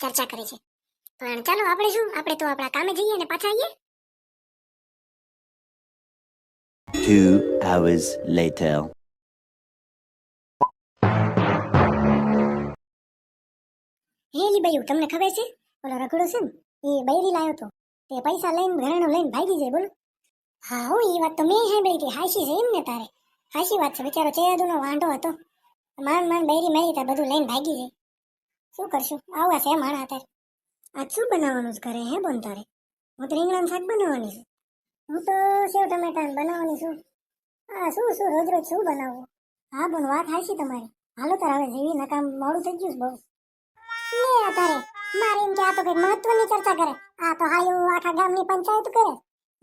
ચર્ચા કરે છે પણ ચાલો આપણે શું આપણે તો આપણા કામે જઈએ અને પાછા આવીએ Two hours later. હેલી બૈયું, તમને ખબર છે? ઓલો રગડો છે ને, એ બૈરી લાયો તો. તે પૈસા લઈને, ઘરેણું લઈને ભાગી જાય, બોલો. હા હો, એ વાત તો મેં સાંભળી હતી હાશી છે એમ ને તારે. હાશી વાત છે, બિચારો ચેદુનો વાંઢો હતો. માંડ માંડ બૈરી મારી ત્યાં બધું લઈને ભાગી જાય. શું કરશું? આવા છે માણા અત્યારે આજ શું બનાવવાનું છે ઘરે, હે બોન તારે? હું તો રીંગણાનું શાક બનાવવાની છું. હું તો સેવ ટમેટા બનાવવાની છું. હા શું શું, રોજ રોજ શું બનાવવું? હા બોન, વાત હાશી તમારી. હાલો તાર, હવે જેવી નકામ મોડું થઈ ગયું બહુ. લે અતારે મારે એમ કે આ તો કઈ મહત્વની ચર્ચા કરે. આ તો હાયું આખા ગામની પંચાયત કરે.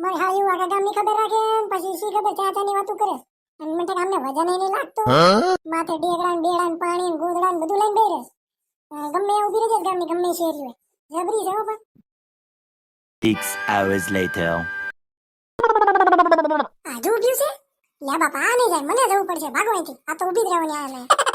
મારે હાયું આખા ગામની ખબર રાખે પછી શી ખબર ચાચાની વાતો કરે. અને મને કે અમને વજન નહીં લાગતું. માથે ડેગડા ને બેડા ને પાણી ને ગોદડા ને બધું લઈને બેરે ગમે એ ઊભી રહી ગામની ગમે શેરી હોય જબરી છે પણ. Six hours later. આજુ ઉભ્યું છે? લે બાપા આ નહીં જાય મને જવું પડશે. ભાગવાથી આ તો ઊભી જ રહેવાની આ